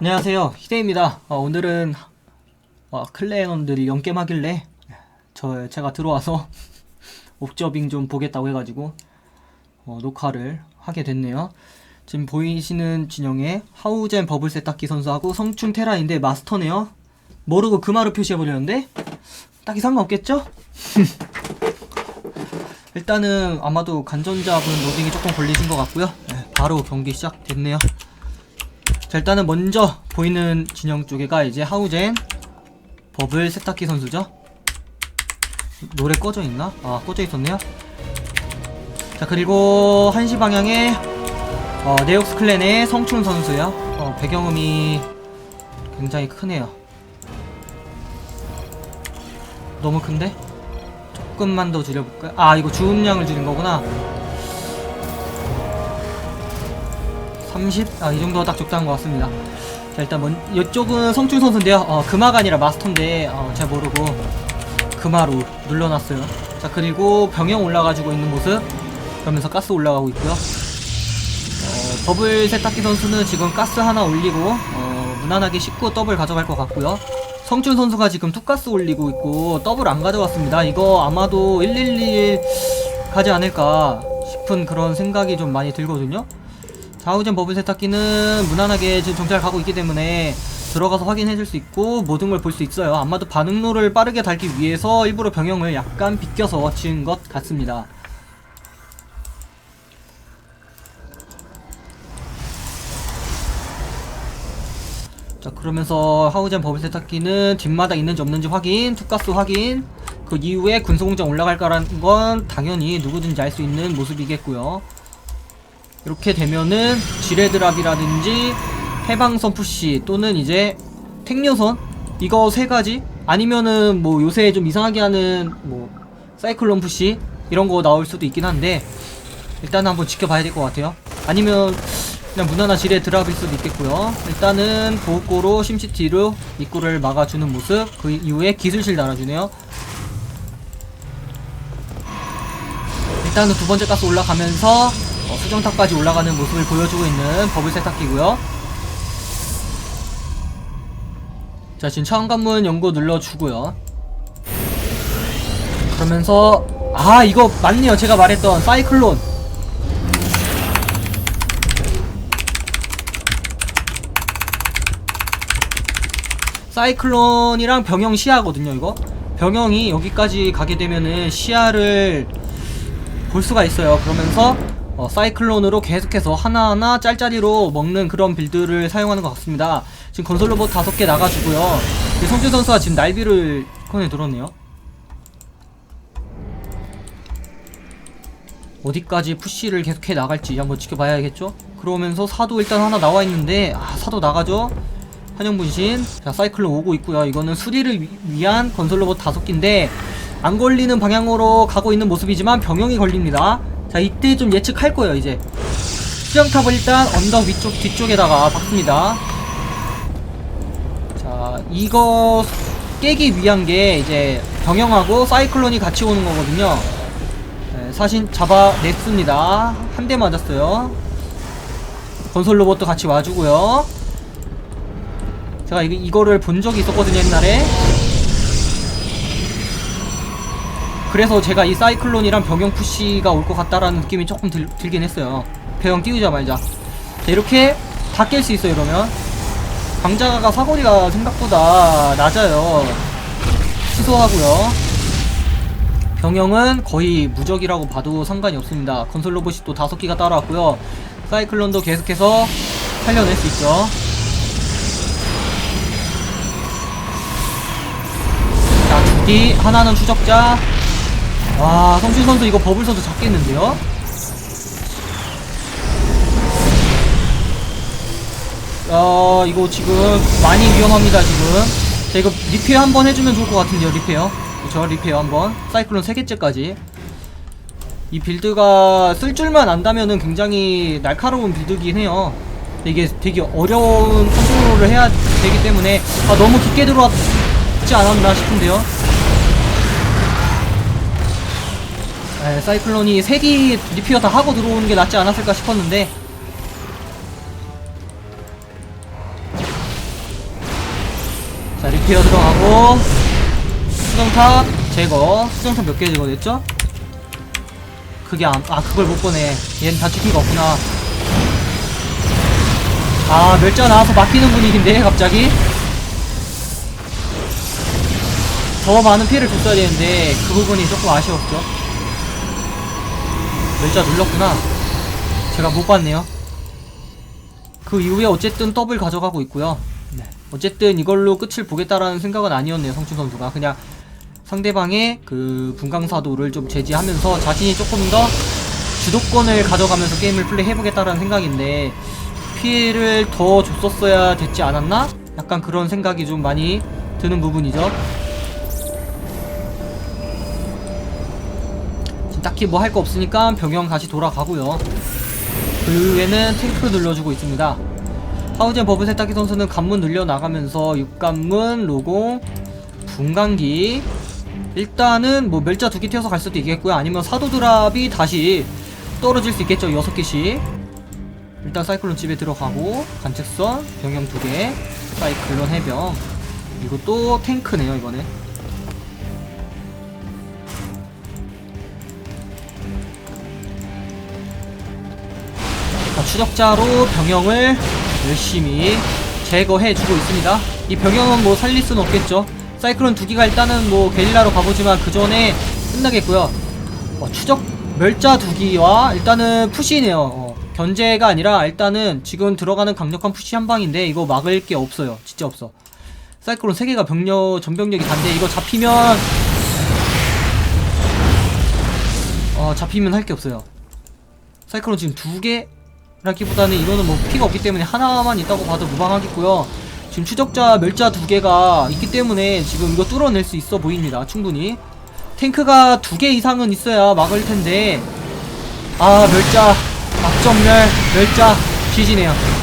안녕하세요. 히데입니다. 어, 오늘은 어, 클레논들이 연겜 하길래 저 제가 들어와서 옵저빙 좀 보겠다고 해가지고 어, 녹화를 하게 됐네요. 지금 보이시는 진영에 하우젠 버블 세탁기 선수하고 성춘 테라인데 마스터네요. 모르고 금화로 표시해버렸는데 딱히 상관없겠죠? 일단은 아마도 간전잡은 로딩이 조금 걸리신 것 같고요. 네, 바로 경기 시작됐네요 자 일단은 먼저 보이는 진영 쪽에가 이제 하우젠 버블 세탁기 선수죠 노래 꺼져 있나? 아 꺼져 있었네요 자 그리고 한시 방향에 어, 네옥스 클랜의 성춘 선수요 어, 배경음이 굉장히 크네요 너무 큰데? 조금만 더 줄여볼까요? 아 이거 주음량을 줄인 거구나 30? 아, 이 정도가 딱 적당한 것 같습니다. 자, 일단 먼, 이쪽은 성춘 선수인데요. 어, 금화가 아니라 마스터인데, 어, 제가 모르고, 금화로 눌러놨어요. 자, 그리고 병영 올라가지고 있는 모습. 그러면서 가스 올라가고 있고요. 어, 버블 세탁기 선수는 지금 가스 하나 올리고, 어, 무난하게 19 더블 가져갈 것 같고요. 성춘 선수가 지금 투가스 올리고 있고, 더블 안 가져갔습니다. 이거 아마도 111 가지 않을까 싶은 그런 생각이 좀 많이 들거든요. 좌우전 버블 세탁기는 무난하게 지금 정찰 가고 있기 때문에 들어가서 확인해 줄 수 있고 모든 걸 볼 수 있어요. 아마도 반응로를 빠르게 달기 위해서 일부러 병영을 약간 비껴서 지은 것 같습니다. 자 그러면서 하우젠 버블 세탁기는 뒷마다 있는지 없는지 확인, 투가스 확인 그 이후에 군소공장 올라갈 거라는 건 당연히 누구든지 알 수 있는 모습이겠고요. 이렇게 되면은 지뢰드랍이라든지 해방선 푸시 또는 이제 택녀선 이거 세 가지? 아니면은 뭐 요새 좀 이상하게 하는 뭐 사이클론 푸시 이런 거 나올 수도 있긴 한데 일단 한번 지켜봐야 될 것 같아요. 아니면 그냥 무난한 지뢰 드랍일 수도 있겠고요. 일단은 보호고로 심시티로 입구를 막아주는 모습 그 이후에 기술실 달아주네요. 일단은 두 번째 가스 올라가면서 어, 수정탑까지 올라가는 모습을 보여주고 있는 버블 세탁기고요. 자 지금 차원관문 연구 눌러주고요. 그러면서 아 이거 맞네요 제가 말했던 사이클론 사이클론이랑 병영 시야거든요 이거 병영이 여기까지 가게 되면은 시야를 볼 수가 있어요 그러면서 어, 사이클론으로 계속해서 하나하나 짤짤이로 먹는 그런 빌드를 사용하는 것 같습니다. 지금 건설 로봇 다섯 개 나가주고요. 성주 선수가 지금 날비를 꺼내 들었네요. 어디까지 푸시를 계속해 나갈지 한번 지켜봐야겠죠? 그러면서 사도 일단 하나 나와 있는데 아 사도 나가죠? 환영분신 자 사이클론 오고 있고요 이거는 수리를 위, 위한 건설 로봇 다섯 개인데 안 걸리는 방향으로 가고 있는 모습이지만 병영이 걸립니다 자 이때 좀 예측할 거예요 이제. 수정탑을 일단 언덕 위쪽 뒤쪽에다가 박습니다. 자 이거 깨기 위한 게 이제 병영하고 사이클론이 같이 오는 거거든요. 네, 사신 잡아냈습니다. 한 대 맞았어요. 건설 로봇도 같이 와주고요. 제가 이거, 이거를 본 적이 있었거든요 옛날에 그래서 제가 이 사이클론이랑 병영 푸시가 올 것 같다라는 느낌이 조금 들, 들긴 했어요. 배영 띄우자 말자. 자, 이렇게 다 깰 수 있어요 이러면. 광자가 사거리가 생각보다 낮아요. 취소하고요. 병영은 거의 무적이라고 봐도 상관이 없습니다. 건설 로봇이 또 다섯 개가 따라왔고요. 사이클론도 계속해서 살려낼 수 있죠. 자 두기 하나는 추적자 와 성신 선수 이거 버블 선수 잡겠는데요? 어 이거 지금 많이 위험합니다 지금. 자 이거 리페어 한번 해주면 좋을 것 같은데요 리페어. 그쵸 리페어 한번. 사이클론 3개째까지. 이 빌드가 쓸 줄만 안다면은 굉장히 날카로운 빌드긴 해요. 이게 되게 어려운 컨트롤을 해야 되기 때문에 아, 너무 깊게 들어왔지 않았나 싶은데요 에, 사이클론이 3기 리피어 다 하고 들어오는 게 낫지 않았을까 싶었는데. 자 리페어 들어가고 수정탑 제거. 수정탑 몇 개 제거됐죠? 그게 안, 아 그걸 못 보네. 얘는 다치기가 없구나. 아 멸자 나와서 막히는 분위기인데 갑자기? 더 많은 피해를 줬어야 되는데 그 부분이 조금 아쉬웠죠 멸자 눌렀구나. 제가 못 봤네요. 그 이후에 어쨌든 더블 가져가고 있고요. 네. 어쨌든 이걸로 끝을 보겠다라는 생각은 아니었네요 성춘 선수가. 그냥 상대방의 그 분광사도를 좀 제지하면서 자신이 조금 더 주도권을 가져가면서 게임을 플레이해보겠다라는 생각인데 피해를 더 줬었어야 됐지 않았나? 약간 그런 생각이 좀 많이 드는 부분이죠 딱히 뭐 할 거 없으니까 병영 다시 돌아가고요. 그 이후에는 탱크 눌러주고 있습니다. 하우젠 버블 세탁기 선수는 관문 늘려 나가면서 육관문, 로공, 분광기. 일단은 뭐 멸자 두개 튀어서 갈 수도 있겠고요. 아니면 사도 드랍이 다시 떨어질 수 있겠죠 여섯 개씩. 일단 사이클론 집에 들어가고 관측선 병영 두 개 사이클론 해병. 이것도 탱크네요 이번에 자, 추적자로 병영을 열심히 제거해주고 있습니다. 이 병영은 뭐 살릴 수는 없겠죠. 사이클론 두 기가 일단은 뭐 게릴라로 가보지만 그 전에 끝나겠고요. 어, 추적 멸자 두 기와 일단은 푸시네요. 어, 견제가 아니라 일단은 지금 들어가는 강력한 푸시 한 방인데 이거 막을 게 없어요. 진짜 없어. 사이클론 세 개가 병력 전병력이 단데 이거 잡히면 어 잡히면 할 게 없어요. 사이클론 지금 두개 라기보다는 이거는 뭐 피가 없기 때문에 하나만 있다고 봐도 무방하겠고요. 지금 추적자 멸자 두 개가 있기 때문에 지금 이거 뚫어낼 수 있어 보입니다. 충분히. 탱크가 두 개 이상은 있어야 막을 텐데 아 멸자 앞전멸 멸자 지지네요.